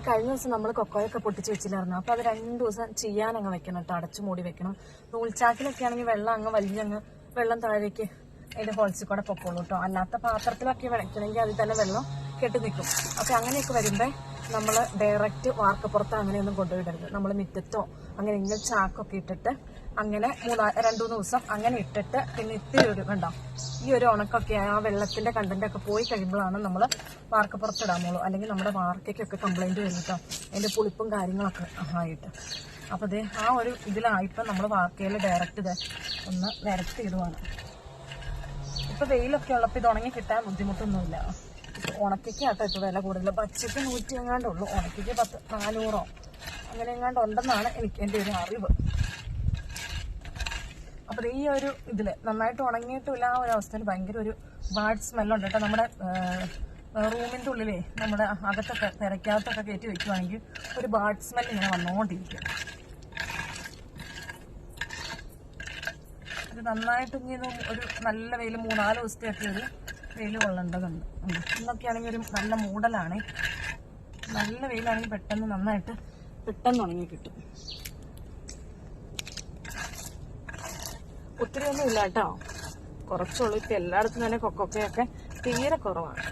അപ്പൊ കഴിഞ്ഞ ദിവസം നമ്മൾ കൊക്കോയൊക്കെ പൊട്ടിച്ച് വെച്ചില്ലായിരുന്നു? അപ്പൊ അത് രണ്ടു ദിവസം ചെയ്യാൻ അങ്ങ് വെക്കണം കേട്ടോ അടച്ചു മൂടി വെക്കണം. നൂൽച്ചാക്കിലൊക്കെ ആണെങ്കിൽ വെള്ളം അങ്ങ് വലിഞ്ഞങ്ങ് വെള്ളം താഴേക്ക് അതിന്റെ ഹോൾസിൽ കൂടെ പൊക്കോളൂ കേട്ടോ അല്ലാത്ത പാത്രത്തിലൊക്കെ വെക്കണമെങ്കിൽ അതിൽ തന്നെ വെള്ളം കെട്ടി നിൽക്കും. അപ്പൊ അങ്ങനെയൊക്കെ വരുമ്പോൾ നമ്മൾ ഡയറക്റ്റ് വാർക്കപ്പുറത്ത് അങ്ങനെയൊന്നും കൊണ്ടുവിടരുത്. നമ്മൾ മിറ്റത്തോ അങ്ങനെ ഇങ്ങനെ ചാക്കൊക്കെ ഇട്ടിട്ട് അങ്ങനെ മൂന്നാ രണ്ടു മൂന്ന് ദിവസം അങ്ങനെ ഇട്ടിട്ട് പിന്നെ ഇത്തിരി ഒരു കണ്ടോ ഈ ഒരു ഉണക്കൊക്കെ ആ വെള്ളത്തിന്റെ കണ്ടന്റ് ഒക്കെ പോയി കഴിയുമ്പോഴാണ് നമ്മൾ വാർക്ക പുറത്തിടാമുള്ളൂ അല്ലെങ്കിൽ നമ്മുടെ വാർക്കയ്ക്കൊക്കെ കംപ്ലൈന്റ് വരും കേട്ടോ. അതിന്റെ പുളിപ്പും കാര്യങ്ങളൊക്കെ ആയിട്ട്. അപ്പൊ ദേ ആ ഒരു ഇതിലായിപ്പം നമ്മൾ വാർക്കയിൽ ഡയറക്റ്റ് ഇത് ഒന്ന് നിരത്തി ഇടുവാണ് ഇപ്പൊ വെയിലൊക്കെ ഉള്ളപ്പോ ഇത് ഉണങ്ങി കിട്ടാൻ ബുദ്ധിമുട്ടൊന്നുമില്ല. ഇപ്പൊ ഉണക്കിക്ക് ആട്ടോ ഇപ്പൊ വില കൂടുതൽ പച്ചയ്ക്ക് നൂറ്റി എങ്ങാണ്ടുള്ളൂ ഉണക്കയ്ക്ക് പത്ത് നാനൂറോ അങ്ങനെ എങ്ങാണ്ട് ഉണ്ടെന്നാണ് എനിക്ക് എന്റെ ഒരു അറിവ്. അപ്പൊ ഈ ഒരു ഇതിൽ നന്നായിട്ട് ഉണങ്ങിയിട്ടില്ല ആ ഒരു അവസ്ഥയിൽ ഭയങ്കര ഒരു ബാഡ് സ്മെല്ലുണ്ട് കേട്ടോ. നമ്മുടെ റൂമിന്റെ ഉള്ളിലേ നമ്മുടെ അകത്തൊക്കെ തിരക്കകത്തൊക്കെ കയറ്റി വെക്കുവാണെങ്കിൽ ഒരു ബാഡ് സ്മെൽ ഇങ്ങനെ വന്നുകൊണ്ടിരിക്കും ഇത് നന്നായിട്ട് ഇനി ഒരു നല്ല വെയിൽ മൂന്നാൽ ദിവസത്തെയൊക്കെ ഒരു വെയിൽ കൊള്ളേണ്ടതുണ്ട്. ഇന്നൊക്കെയാണെങ്കിൽ ഒരു നല്ല മൂടലാണ്. നല്ല വെയിലാണെങ്കിൽ പെട്ടെന്ന് നന്നായിട്ട് പെട്ടെന്ന് ഉണങ്ങി കിട്ടും. ഒത്തിരി ഒന്നും ഇല്ല കേട്ടോ കുറച്ചുള്ളൂ. ഇപ്പൊ എല്ലായിടത്തും തന്നെ കൊക്കൊക്കെയൊക്കെ തീരെ കുറവാണ്.